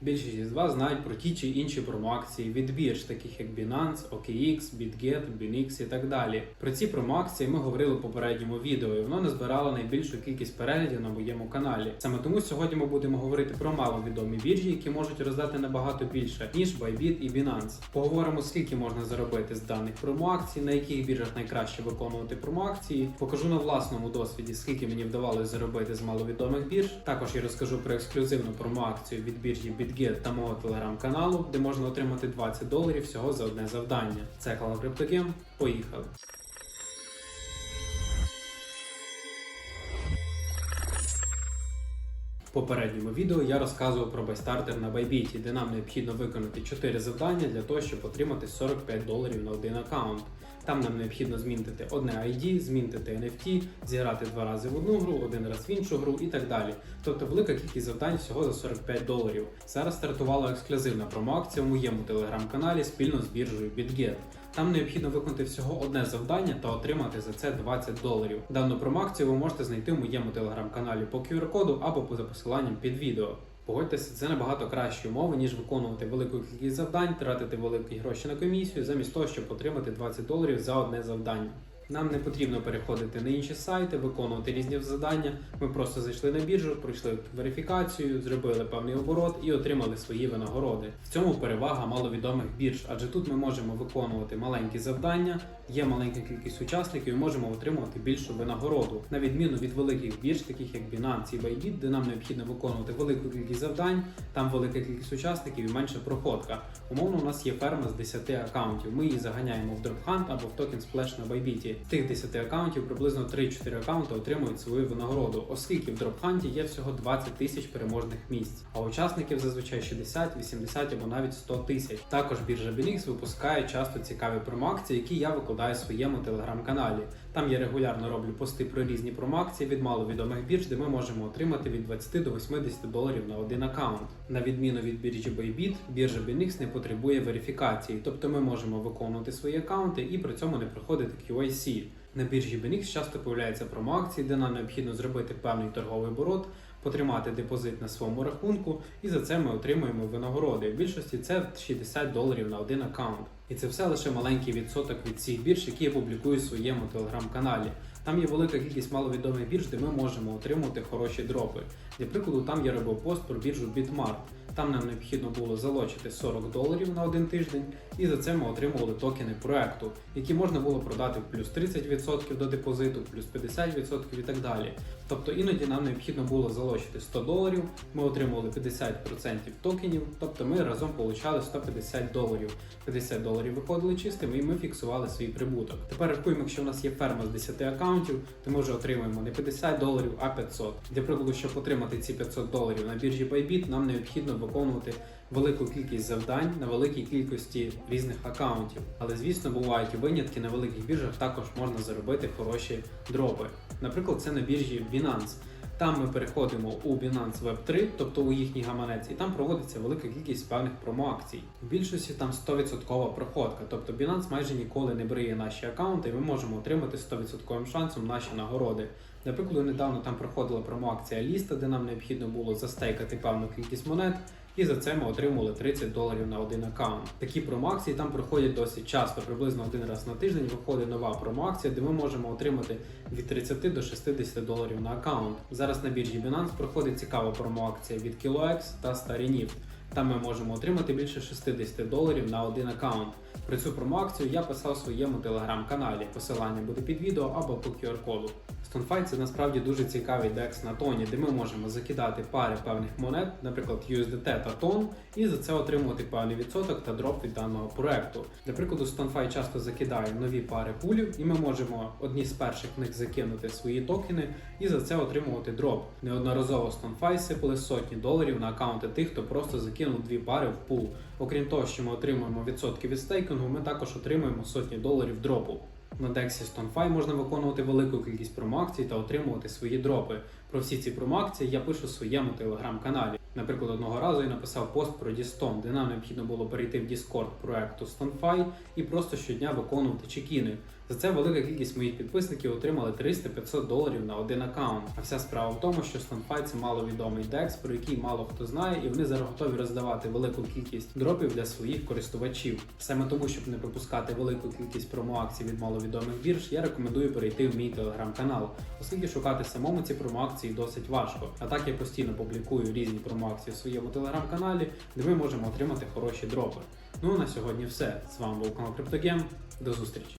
Більшість із вас знають про ті чи інші промоакції від бірж, таких як Binance, OKX, BitGet, BinX і так далі. Про ці промоакції ми говорили в попередньому відео, і воно назбирало найбільшу кількість переглядів на моєму каналі. Саме тому сьогодні ми будемо говорити про маловідомі біржі, які можуть роздати набагато більше, ніж Bybit і Binance. Поговоримо, скільки можна заробити з даних промоакцій, на яких біржах найкраще виконувати промоакції. Покажу на власному досвіді, скільки мені вдавалося заробити з маловідомих бірж. Також я розкажу про ексклюзивну промоакцію від біржі та мого телеграм-каналу, де можна отримати 20 доларів всього за одне завдання. Це канал Криптогем. Поїхали! В попередньому відео я розказував про байстартер на Bybit, де нам необхідно виконати 4 завдання для того, щоб отримати 45 доларів на один аккаунт. Там нам необхідно змінити одне ID, змінити NFT, зіграти два рази в одну гру, один раз в іншу гру і так далі. Тобто велика кількість завдань всього за 45 доларів. Зараз стартувала ексклюзивна промоакція в моєму телеграм-каналі спільно з біржею BitGet. Там необхідно виконати всього одне завдання та отримати за це 20 доларів. Дану промоакцію ви можете знайти в моєму телеграм-каналі по QR-коду або за посиланням під відео. Погодьтеся, це набагато кращі умови, ніж виконувати велику кількість завдань, тратити великі гроші на комісію, замість того, щоб отримати 20 доларів за одне завдання. Нам не потрібно переходити на інші сайти, виконувати різні завдання. Ми просто зайшли на біржу, пройшли верифікацію, зробили певний оборот і отримали свої винагороди. В цьому перевага маловідомих бірж, адже тут ми можемо виконувати маленькі завдання, є маленька кількість учасників і можемо отримувати більшу винагороду. На відміну від великих бірж, таких як Binance і Bybit, де нам необхідно виконувати велику кількість завдань, там велика кількість учасників і менша проходка. Умовно, у нас є ферма з 10 аккаунтів. Ми її заганяємо в DropHunt або в токен Splash на Bybit. Тих 10 аккаунтів приблизно 3-4 аккаунти отримують свою винагороду, оскільки в дропханті є всього 20 тисяч переможних місць, а учасників зазвичай 60, 80 або навіть 100 тисяч. Також біржа Білікс випускає часто цікаві промоакції, які я викладаю в своєму телеграм-каналі. Там я регулярно роблю пости про різні промоакції від маловідомих бірж, де ми можемо отримати від 20 до 80 доларів на один аккаунт. На відміну від біржі Bybit, біржа BinX не потребує верифікації, тобто ми можемо виконувати свої аккаунти і при цьому не проходити QIC. На біржі BinX часто появляються промоакції, де нам необхідно зробити певний торговий оборот, потримати депозит на своєму рахунку, і за це ми отримуємо винагороди. В більшості це 60 доларів на один аккаунт. І це все лише маленький відсоток від всіх бірж, які я публікую в своєму телеграм-каналі. Там є велика кількість маловідомих бірж, де ми можемо отримувати хороші дропи. Для прикладу, там я робив пост про біржу Bitmart. Там нам необхідно було залочити 40 доларів на один тиждень, і за це ми отримували токени проекту, які можна було продати в плюс 30% до депозиту, плюс 50% і так далі. Тобто іноді нам необхідно було залочити 100 доларів, ми отримували 50% токенів, тобто ми разом получали 150 доларів. 50 доларів виходили чистими і ми фіксували свій прибуток. Тепер рахуємо, якщо у нас є ферма з 10 аккаунтів, то ми вже отримуємо не 50 доларів, а 500. Для прикладу, щоб отримати ці 500 доларів на біржі Bybit, нам необхідно виконувати велику кількість завдань на великій кількості різних аккаунтів. Але звісно, бувають і винятки на великих біржах також можна заробити хороші дропи. Наприклад, це на біржі Binance. Там ми переходимо у Binance Web 3, тобто у їхній гаманець, і там проводиться велика кількість певних промоакцій. В більшості там 100% проходка, тобто Binance майже ніколи не бриє наші аккаунти, і ми можемо отримати 100% шансом наші нагороди. Наприклад, недавно там проходила промоакція ліста, де нам необхідно було застейкати певну кількість монет. І за це ми отримували 30 доларів на один аккаунт. Такі промоакції там проходять досить часто, приблизно один раз на тиждень виходить нова промоакція, де ми можемо отримати від 30 до 60 доларів на аккаунт. Зараз на біржі Binance проходить цікава промоакція від KiloX та StaryNift. Там ми можемо отримати більше 60 доларів на один аккаунт. Про цю промоакцію я писав в своєму телеграм-каналі. Посилання буде під відео або по QR-коду. StoneFi це насправді дуже цікавий DEX на тоні, де ми можемо закидати пари певних монет, наприклад USDT та тон, і за це отримувати певний відсоток та дроп від даного проекту. Для прикладу, StoneFi часто закидає нові пари пулів, і ми можемо одні з перших них закинути свої токени і за це отримувати дроп. Неодноразово StoneFi сипали сотні доларів на аккаунти тих, хто просто закинув дві пари в пул. Окрім того, що ми отримуємо відсотки від стейкінгу, ми також отримуємо сотні доларів дропу. На Дексі StoneFi можна виконувати велику кількість промоакцій та отримувати свої дропи. Про всі ці промоакції я пишу в своєму телеграм-каналі. Наприклад, одного разу я написав пост про Дістон, де нам необхідно було перейти в Discord проекту StoneFi і просто щодня виконувати чекіни. За це велика кількість моїх підписників отримали 300-500 доларів на один аккаунт. А вся справа в тому, що StunFi – це маловідомий DEX, про який мало хто знає, і вони зараз готові роздавати велику кількість дропів для своїх користувачів. Саме тому, щоб не пропускати велику кількість промоакцій від маловідомих бірж, я рекомендую перейти в мій телеграм-канал, оскільки шукати самому ці промоакції досить важко. А так я постійно публікую різні промоакції в своєму телеграм-каналі, де ми можемо отримати хороші дропи. Ну а на сьогодні все. З вами був канал CryptoGame. До зустрічі!